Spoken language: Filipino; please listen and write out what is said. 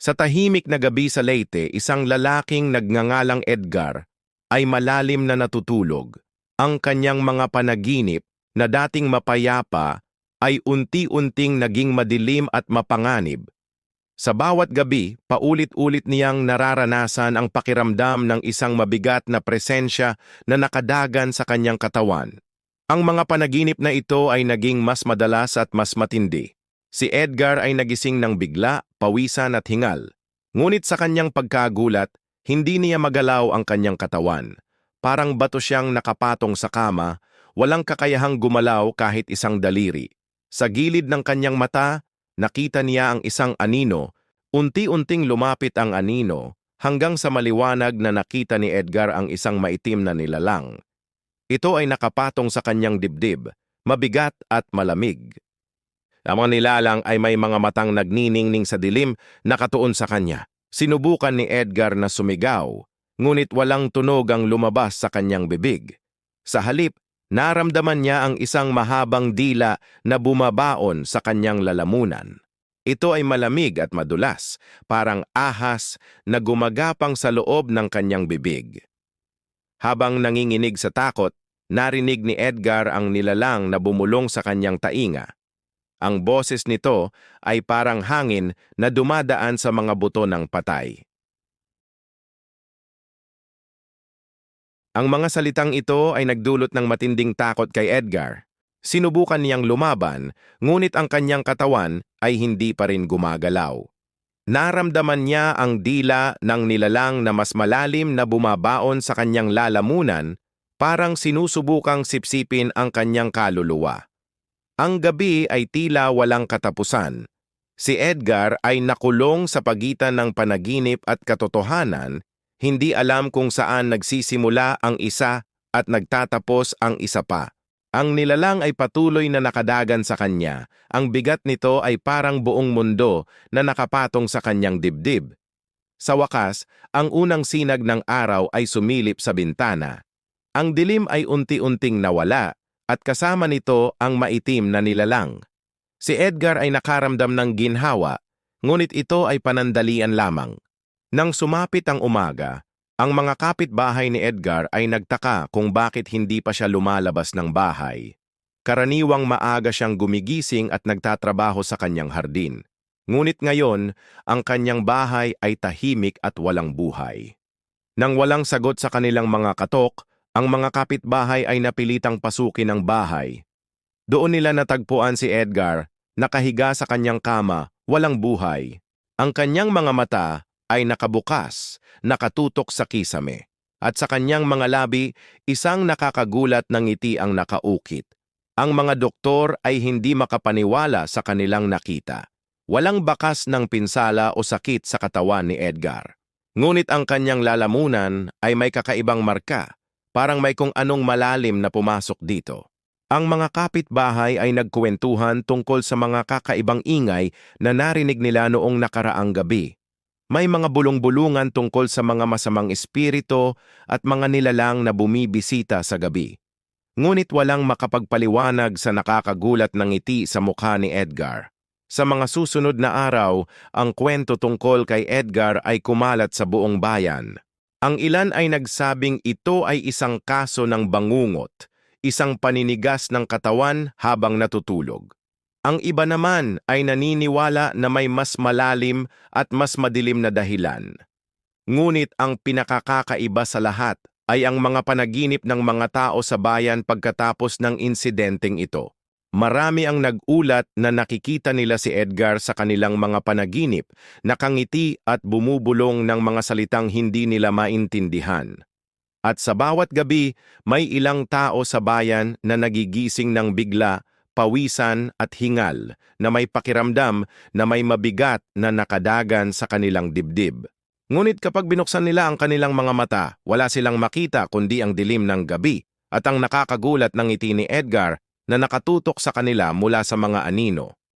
Sa tahimik na gabi sa Leyte, isang lalaking nagngangalang Edgar ay malalim na natutulog. Ang kanyang mga panaginip na dating mapayapa ay unti-unting naging madilim at mapanganib. Sa bawat gabi, paulit-ulit niyang nararanasan ang pakiramdam ng isang mabigat na presensya na nakadagan sa kanyang katawan. Ang mga panaginip na ito ay naging mas madalas at mas matindi. Si Edgar ay nagising ng bigla, pawisan at hingal. Ngunit sa kanyang pagkagulat, hindi niya magalaw ang kanyang katawan. Parang bato siyang nakapatong sa kama, walang kakayahang gumalaw kahit isang daliri. Sa gilid ng kanyang mata, nakita niya ang isang anino. Unti-unting lumapit ang anino hanggang sa maliwanag na nakita ni Edgar ang isang maitim na nilalang. Ito ay nakapatong sa kanyang dibdib, mabigat at malamig. Ang mga nilalang ay may mga matang nagniningning sa dilim nakatuon sa kanya. Sinubukan ni Edgar na sumigaw, ngunit walang tunog ang lumabas sa kanyang bibig. Sa halip, naramdaman niya ang isang mahabang dila na bumabaon sa kanyang lalamunan. Ito ay malamig at madulas, parang ahas na gumagapang sa loob ng kanyang bibig. Habang nanginginig sa takot, narinig ni Edgar ang nilalang na bumulong sa kanyang tainga. Ang boses nito ay parang hangin na dumadaan sa mga buto ng patay. Ang mga salitang ito ay nagdulot ng matinding takot kay Edgar. Sinubukan niyang lumaban, ngunit ang kanyang katawan ay hindi pa rin gumagalaw. Naramdaman niya ang dila ng nilalang na mas malalim na bumabaon sa kanyang lalamunan, parang sinusubukang sipsipin ang kanyang kaluluwa. Ang gabi ay tila walang katapusan. Si Edgar ay nakulong sa pagitan ng panaginip at katotohanan, hindi alam kung saan nagsisimula ang isa at nagtatapos ang isa pa. Ang nilalang ay patuloy na nakadagan sa kanya. Ang bigat nito ay parang buong mundo na nakapatong sa kanyang dibdib. Sa wakas, ang unang sinag ng araw ay sumilip sa bintana. Ang dilim ay unti-unting nawala at kasama nito ang maitim na nilalang. Si Edgar ay nakaramdam ng ginhawa, ngunit ito ay panandalian lamang. Nang sumapit ang umaga, ang mga kapitbahay ni Edgar ay nagtaka kung bakit hindi pa siya lumalabas ng bahay. Karaniwang maaga siyang gumigising at nagtatrabaho sa kanyang hardin. Ngunit ngayon, ang kanyang bahay ay tahimik at walang buhay. Nang walang sagot sa kanilang mga katok, ang mga kapitbahay ay napilitang pasukin ang bahay. Doon nila natagpuan si Edgar, nakahiga sa kanyang kama, walang buhay. Ang kanyang mga mata ay nakabukas, nakatutok sa kisame. At sa kanyang mga labi, isang nakakagulat na ngiti ang nakaukit. Ang mga doktor ay hindi makapaniwala sa kanilang nakita. Walang bakas ng pinsala o sakit sa katawan ni Edgar. Ngunit ang kanyang lalamunan ay may kakaibang marka, parang may kung anong malalim na pumasok dito. Ang mga kapitbahay ay nagkuwentuhan tungkol sa mga kakaibang ingay na narinig nila noong nakaraang gabi. May mga bulong-bulungan tungkol sa mga masamang espirito at mga nilalang na bumibisita sa gabi. Ngunit walang makapagpaliwanag sa nakakagulat ng ngiti sa mukha ni Edgar. Sa mga susunod na araw, ang kwento tungkol kay Edgar ay kumalat sa buong bayan. Ang ilan ay nagsabing ito ay isang kaso ng bangungot, isang paninigas ng katawan habang natutulog. Ang iba naman ay naniniwala na may mas malalim at mas madilim na dahilan. Ngunit ang pinakakakaiba sa lahat ay ang mga panaginip ng mga tao sa bayan pagkatapos ng insidenteng ito. Marami ang nag-ulat na nakikita nila si Edgar sa kanilang mga panaginip, nakangiti at bumubulong ng mga salitang hindi nila maintindihan. At sa bawat gabi, may ilang tao sa bayan na nagigising ng bigla pawisan at hingal na may pakiramdam na may mabigat na nakadagan sa kanilang dibdib. Ngunit kapag binuksan nila ang kanilang mga mata, wala silang makita kundi ang dilim ng gabi at ang nakakagulat ng ngiti ni Edgar na nakatutok sa kanila mula sa mga anino.